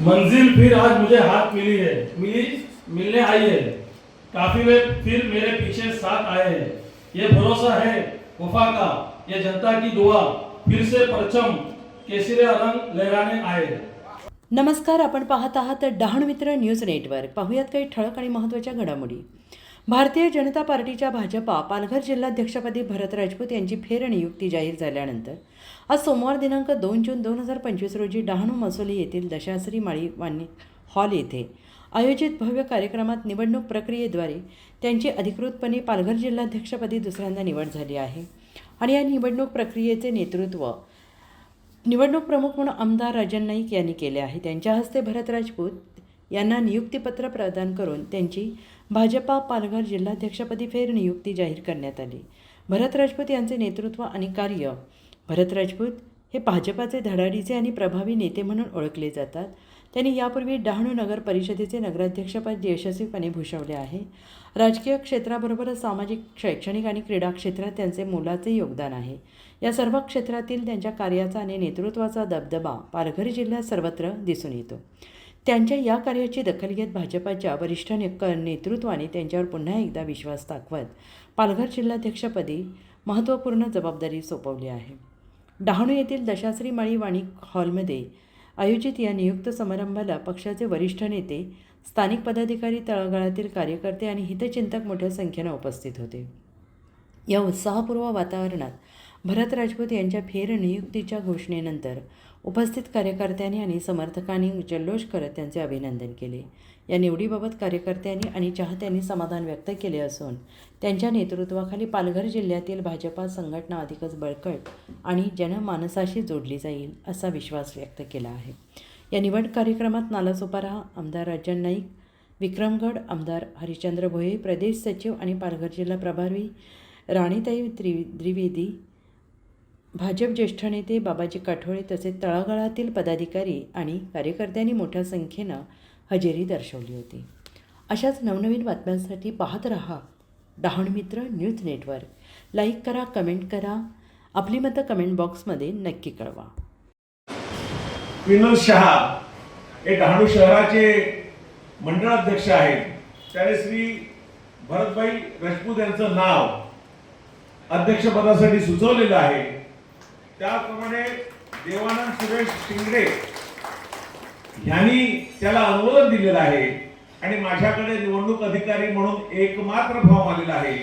मंजिल फिर आज मुझे हाथ मिली है। मिली मिलने आई है। काफी वे फिर मेरे पीछे साथ आए हैं। ये भरोसा है वफा का ये जनता की दुआ। फिर से परचम केसरे रंग लहराने आए। नमस्कार आपण पाहत आहात डहाण मित्र न्यूज नेटवर्क. पाहूयात काही ठळक आणि महत्त्वाच्या घडामोडी. भारतीय जनता पार्टीच्या भाजपा पालघर जिल्हाध्यक्षपदी भरत राजपूत यांची फेरनियुक्ती जाहीर झाल्यानंतर आज सोमवार दिनांक दोन जून दोन हजार पंचवीस रोजी डहाणू मसोली येथील दशाश्री माळी वाणी हॉल येथे आयोजित भव्य कार्यक्रमात निवडणूक प्रक्रियेद्वारे त्यांची अधिकृतपणे पालघर जिल्हाध्यक्षपदी दुसऱ्यांदा निवड झाली आहे आणि या निवडणूक प्रक्रियेचे नेतृत्व निवडणूक प्रमुख म्हणून आमदार राजन नाईक यांनी केले आहे. त्यांच्या हस्ते भरत राजपूत यांना नियुक्तीपत्र प्रदान करून त्यांची भाजपा पालघर जिल्हाध्यक्षपदी फेरनियुक्ती जाहीर करण्यात आली. भरत राजपूत यांचे नेतृत्व आणि कार्य. भरत राजपूत हे भाजपाचे धडाडीचे आणि प्रभावी नेते म्हणून ओळखले जातात. त्यांनी यापूर्वी डहाणू नगर परिषदेचे नगराध्यक्षपद यशस्वीपणे भूषवले आहे. राजकीय क्षेत्राबरोबरच सामाजिक शैक्षणिक आणि क्रीडा क्षेत्रात त्यांचे मोलाचे योगदान आहे. या सर्व क्षेत्रातील त्यांच्या कार्याचा आणि नेतृत्वाचा दबदबा पालघर जिल्ह्यात सर्वत्र दिसून येतो. त्यांच्या या कार्याची दखल घेत भाजपाच्या वरिष्ठ ने क- नेतृत्वाने त्यांच्यावर पुन्हा एकदा विश्वास दाखवत पालघर जिल्हाध्यक्षपदी महत्त्वपूर्ण जबाबदारी सोपवली आहे. डहाणू येथील दशाश्री माळी वाणी हॉलमध्ये आयोजित या नियुक्त समारंभाला पक्षाचे वरिष्ठ नेते स्थानिक पदाधिकारी तळागाळातील कार्यकर्ते आणि हितचिंतक मोठ्या संख्येनं उपस्थित होते. या उत्साहपूर्व वातावरणात भरत राजपूत यांच्या फेरनियुक्तीच्या घोषणेनंतर उपस्थित कार्यकर्त्यांनी आणि समर्थकांनी जल्लोष करत त्यांचे अभिनंदन केले. या निवडीबाबत कार्यकर्त्यांनी आणि चाहत्यांनी समाधान व्यक्त केले असून त्यांच्या नेतृत्वाखाली पालघर जिल्ह्यातील भाजपा संघटना अधिकच बळकट आणि जनमानसाशी जोडली जाईल असा विश्वास व्यक्त केला आहे. या निवड कार्यक्रमात नालासोपारा आमदार राजन नाईक विक्रमगड आमदार हरिश्चंद्र भोये प्रदेश सचिव आणि पालघर जिल्हा प्रभारी राणीताई त्रि द्विवेदी भाजप ज्येष्ठ नेते बाबाजी काठोळे तसेच तळागाळातील पदाधिकारी आणि कार्यकर्त्यांनी मोठ्या संख्येनं हजेरी दर्शवली होती. अशाच नवनवीन बातम्यांसाठी पाहत रहा डहाण मित्र न्यूज नेटवर्क. लाईक करा कमेंट करा. आपली मतं कमेंट बॉक्समध्ये नक्की कळवा. विनोद शहा हे डहाणू शहराचे मंडळाध्यक्ष आहेत. त्याने श्री भरतभाई राजपूत यांचं नाव अध्यक्षपदासाठी सुचवलेलं आहे. त्याप्रमाणे देवानंद सुरेश शिंगडे यांनी त्याला अनुमोदन दिलेलं आहे. आणि माझ्याकडे निवडणूक अधिकारी म्हणून एकमात्र फॉर्म आलेला आहे.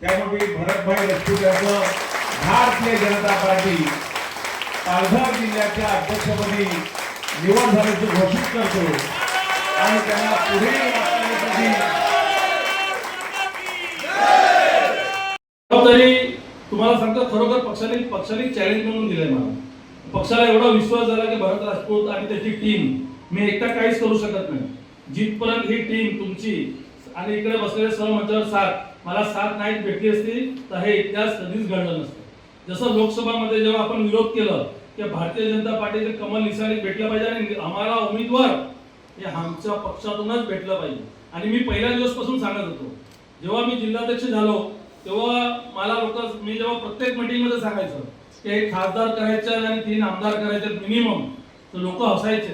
त्यामुळे भरतभाई राजपूत यांचं भारतीय जनता पार्टी पालघर जिल्ह्याच्या अध्यक्षपदी निवड झाल्याचं घोषित करतो. आणि त्यांना पुढील वाटण्यासाठी जबाबदारी तुम्हाला सांगतो खरोखर पक्षाने पक्षाने चॅलेंज म्हणून दिलंय मला. पक्षाला एवढा विश्वास झाला की भरत राजपूत आणि त्याची टीम मी एकटा काहीच करू शकत नाही. जिथपर्यंत ही टीम तुमची आणि इकडे बसलेले सर्व मंचावर साथ मला साथ नाही भेटली असती तर हे इतिहास कधीच घडलं नसतं. जसं लोकसभामध्ये जेव्हा आपण विरोध केलं की भारतीय जनता पार्टीचे कमल निसाने भेटलं पाहिजे आणि आम्हाला उमेदवार हे आमच्या पक्षातूनच भेटलं पाहिजे. आणि मी पहिल्या दिवसपासून सांगत होतो जेव्हा मी जिल्हाध्यक्ष झालो तेव्हा मला लोक मी जेव्हा प्रत्येक मीटिंगमध्ये सांगायचं की हे खासदार करायचे आणि तीन आमदार करायचे मिनिमम तर लोक हसायचे.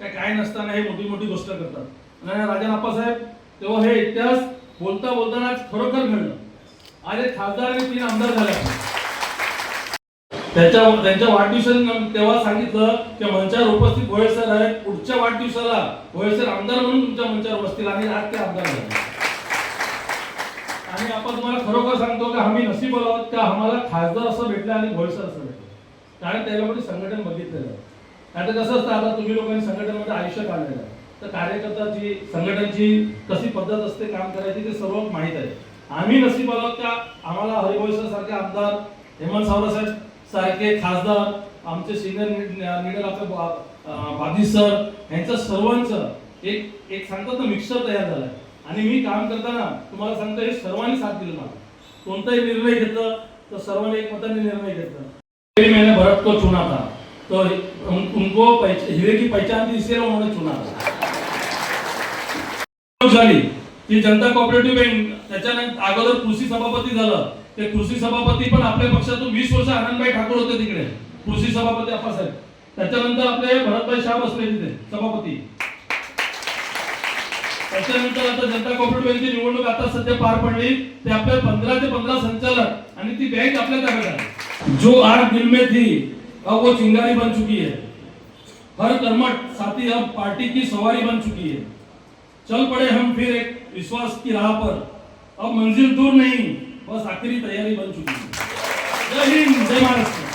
काय काय नसताना हे मोठी मोठी गोष्ट करतात. आणि राजा आप्पासाहेब तेव्हा हे इतिहास बोलता बोलताना आज खरोखर घडलं. आज एक खासदार आणि तीन आमदार झाले त्याच्या त्यांच्या वाढदिवसाने तेव्हा सांगितलं की मंचावर उपस्थित भोये सर आहेत. पुढच्या वाढदिवसाला भोये सर आमदार म्हणून तुमच्या मंचावर बसतील आणि आज ते आमदार झाले. आणि आपण तुम्हाला खरोखर सांगतो की आम्ही नसीब आहोत का आम्हाला खासदार असं भेटलं आणि घोळसर असं भेटलं. कारण त्याच्यामध्ये संघटन बघितलेलं आहे आता कसं असतं आता तुम्ही लोकांनी संघटनमध्ये आयुष्य काढलेलं आहे. तर कार्यकर्त्याची संघटनची कशी पद्धत असते काम करायची ते सर्व माहीत आहे. आम्ही नसीब आहोत का आम्हाला हरिभोई सारखे आमदार हेमंत सावरासाहेब सारखे खासदार आमचे सिनियर लीडर आपले बा- सर यांचं सर्वांचं एक एक सांगतात ना मिक्सर तयार झालाय. आणि मी काम करताना तुम्हाला सांगतो हे सर्वांनी साथ दिलं मला. कोणताही निर्णय घेतलं तर सर्वांनी एकमताने निर्णय घेतला. पहली मैंने भरत को चुना था तो उन, उनको हिरे की पहचान थी इसलिए उन्होंने चुना था झाली. ती जनता कोऑपरेटिव्ह बँक त्याच्यानंतर अगोदर कृषी सभापती झालं. ते कृषी सभापती पण आपल्या पक्षातून वीस वर्ष आनंदभाई ठाकूर होते तिकडे. कृषी सभापती आप्पासाहेब त्याच्यानंतर आपले भरतभाई शाह बसले तिथे सभापती. त्याच्यानंतर आता जनता कोऑपरेटिव्ह निवडणूक आता सध्या पार पडली. ते आपल्या पंधरा ते पंधरा संचालक आणि ती बँक आपल्या ताब्यात आहे. जो आग दिल में थी अब वो चिंगारी बन चुकी है. हर कर्मठ साथी अब पार्टी की सवारी बन चुकी है. चल पड़े हम फिर एक विश्वास की राह पर. अब मंजिल दूर नहीं बस आखिरी तैयारी बन चुकी है. जय हिंद जय महाराष्ट्र.